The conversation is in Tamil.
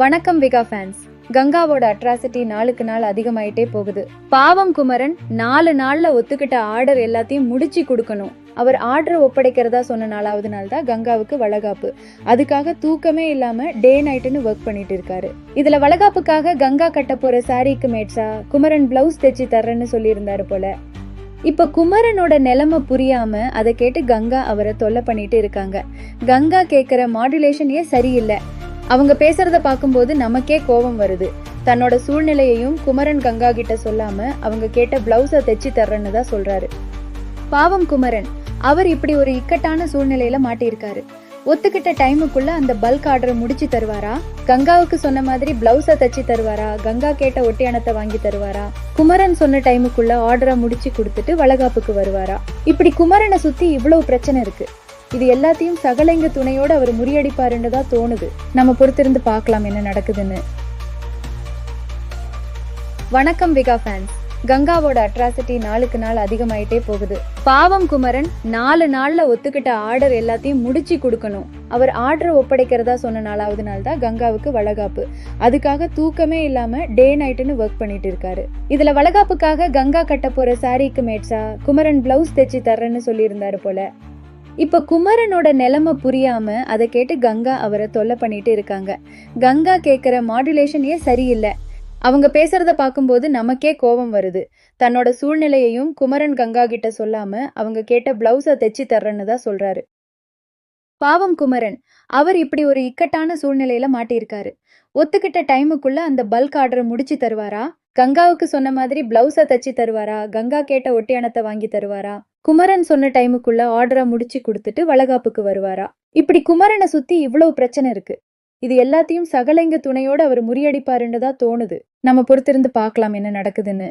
வணக்கம் விகா ஃபேன்ஸ் கங்காவோட அட்ராசிட்டி நாளுக்கு நாள் அதிகமாயிட்டே போகுது. பாவம் குமரன் நாலு நாள்ல ஒத்துக்கிட்ட ஆர்டர் எல்லாத்தையும் முடிச்சு கொடுக்கணும். அவர் ஆர்டர் ஒப்படைக்கிறதா சொன்ன நாலாவது நாள் தான் கங்காவுக்கு வளகாப்பு. அதுக்காக தூக்கமே இல்லாம டே நைட்டுன்னு ஒர்க் பண்ணிட்டு இருக்காரு. இதுல வளகாப்புக்காக கங்கா கட்ட போற சாரீக்கு மேட்சா குமரன் பிளவுஸ் தைச்சு தர்றேன்னு சொல்லியிருந்தாரு போல. இப்ப குமரனோட நிலைமை புரியாம அதை கேட்டு கங்கா அவரை தொல்லை பண்ணிட்டு இருக்காங்க. கங்கா கேக்குற மாடுலேஷனே சரியில்லை? அவங்க பேசுறத பார்க்கும்போது நமக்கே கோபம் வருது. தன்னோட சூழ்நிலையையும் குமரன் கங்கா கிட்ட சொல்லாம அவங்க கேட்ட பிளவுஸை தைச்சு தர்றேன்னு தான் சொல்றாரு. பாவம் குமரன். அவர் இப்படி ஒரு இக்கட்டான சூழ்நிலையில மாட்டியிருக்காரு. ஒத்துக்கிட்ட டைமுக்குள்ள அந்த பல்க் ஆர்டரை முடிச்சு தருவாரா? கங்காவுக்கு சொன்ன மாதிரி பிளவுஸை தச்சு தருவாரா? கங்கா கேட்ட ஒட்டியானத்தை வாங்கி தருவாரா? குமரன் சொன்ன டைமுக்குள்ள ஆர்டரை முடிச்சு கொடுத்துட்டு வளகாப்புக்கு வருவாரா? இப்படி குமரனை சுத்தி இவ்வளவு பிரச்சனை இருக்கு. இது எல்லாத்தையும் சகலைங்க துணையோடு அவர் முறியடிப்பாருன்னு தான் தோணுது. நம்ம பொறுத்திருந்து பார்க்கலாம் என்ன நடக்குதுன்னு. வணக்கம் விகா ஃபேன்ஸ் கங்காவோட அட்ராசிட்டி நாளுக்கு நாள் அதிகமாயிட்டே போகுது. பாவம் குமரன் நாலு நாள்ல ஒத்துக்கிட்ட ஆர்டர் எல்லாத்தையும் முடிச்சு கொடுக்கணும். அவர் ஆர்டரை ஒப்படைக்கிறதா சொன்ன நாலாவது நாள் தான் கங்காவுக்கு வளகாப்பு. அதுக்காக தூக்கமே இல்லாம டே நைட்டுன்னு ஒர்க் பண்ணிட்டு இருக்காரு. இதுல வளகாப்புக்காக கங்கா கட்ட போற சாரீக்கு மேட்சா குமரன் பிளவுஸ் தைச்சு தர்றேன்னு சொல்லியிருந்தாரு போல. இப்ப குமரனோட நிலைமை புரியாம அதை கேட்டு கங்கா அவரை தொல்லை பண்ணிட்டு இருக்காங்க. கங்கா கேக்குற மாடுலேஷனே சரியில்லை? அவங்க பேசுறத பார்க்கும்போது நமக்கே கோபம் வருது. தன்னோட சூழ்நிலையையும் குமரன் கங்கா கிட்ட சொல்லாம அவங்க கேட்ட பிளவுஸை தைச்சு தர்றேன்னு தான் சொல்றாரு. பாவம் குமரன் அவர் இப்படி ஒரு இக்கட்டான சூழ்நிலையில மாட்டியிருக்காரு. ஒத்துக்கிட்ட டைமுக்குள்ள அந்த பல்க் ஆர்டரை முடிச்சு தருவாரா? கங்காவுக்கு சொன்ன மாதிரி பிளவுஸை தச்சு தருவாரா? கங்கா கேட்ட ஒட்டியானத்தை வாங்கி தருவாரா? குமரன் சொன்ன டைமுக்குள்ள ஆர்டரை முடிச்சு கொடுத்துட்டு வளகாப்புக்கு வருவாரா? இப்படி குமரனை சுத்தி இவ்வளவு பிரச்சனை இருக்கு. இது எல்லாத்தையும் சகலைங்க துணையோட அவர் முறியடிப்பாருன்னு தான் தோணுது. நம்ம பொறுத்திருந்து பார்க்கலாம் என்ன நடக்குதுன்னு.